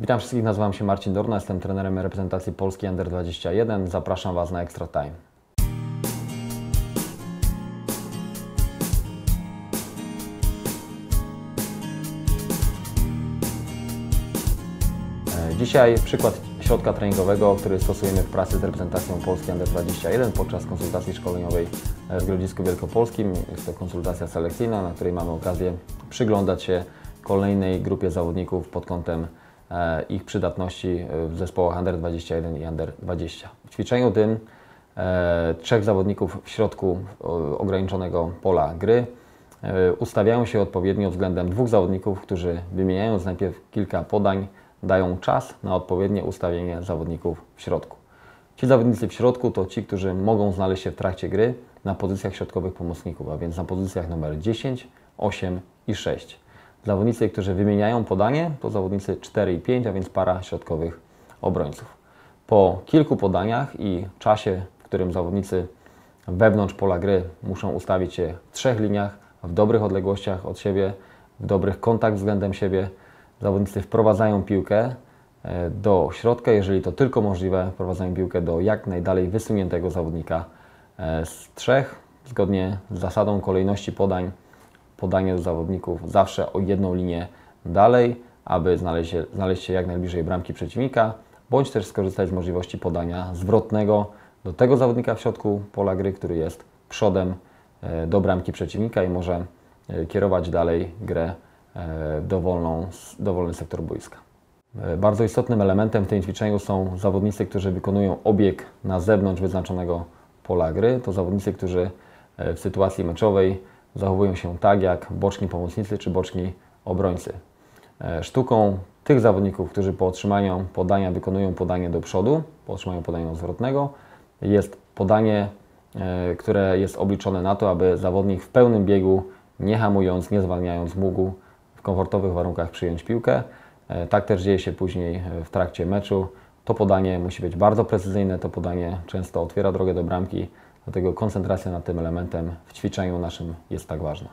Witam wszystkich, nazywam się Marcin Dorna, jestem trenerem reprezentacji Polski Under 21. Zapraszam Was na Extra Time. E, Dzisiaj przykład środka treningowego, który stosujemy w pracy z reprezentacją Polski Under 21 podczas konsultacji szkoleniowej w Grodzisku Wielkopolskim. Jest to konsultacja selekcyjna, na której mamy okazję przyglądać się kolejnej grupie zawodników pod kątem e, ich przydatności w zespołach Under 21 i Under 20. W ćwiczeniu tym e, trzech zawodników w środku ograniczonego pola gry e, ustawiają się odpowiednio względem dwóch zawodników, którzy wymieniając najpierw kilka podań, dają czas na odpowiednie ustawienie zawodników w środku. Ci zawodnicy w środku to ci, którzy mogą znaleźć się w trakcie gry na pozycjach środkowych pomocników, a więc na pozycjach numer 10, 8 i 6. Zawodnicy, którzy wymieniają podanie, to zawodnicy 4 i 5, a więc para środkowych obrońców. Po kilku podaniach i czasie, w którym zawodnicy wewnątrz pola gry muszą ustawić się w trzech liniach, w dobrych odległościach od siebie, w dobrych kontakt względem siebie, zawodnicy wprowadzają piłkę e, do środka, jeżeli to tylko możliwe, wprowadzają piłkę do jak najdalej wysuniętego zawodnika e, z trzech, zgodnie z zasadą kolejności podań, podanie do zawodników zawsze o jedną linię dalej, aby znaleźć się, znaleźć się jak najbliżej bramki przeciwnika, bądź też skorzystać z możliwości podania zwrotnego do tego zawodnika w środku pola gry, który jest przodem e, do bramki przeciwnika i może kierować dalej grę dowolną, dowolny sektor boiska. Bardzo istotnym elementem w tym ćwiczeniu są zawodnicy, którzy wykonują obieg na zewnątrz wyznaczonego pola gry. To zawodnicy, którzy w sytuacji meczowej zachowują się tak jak boczni pomocnicy czy boczni obrońcy. Sztuką tych zawodników, którzy po otrzymaniu podania wykonują podanie do przodu, po otrzymaniu podania zwrotnego, jest podanie, które jest obliczone na to, aby zawodnik w pełnym biegu, nie hamując, nie zwalniając, mógł w komfortowych warunkach przyjąć piłkę. Tak też dzieje się później w trakcie meczu. To podanie musi być bardzo precyzyjne, to podanie często otwiera drogę do bramki, dlatego koncentracja nad tym elementem w ćwiczeniu naszym jest tak ważna.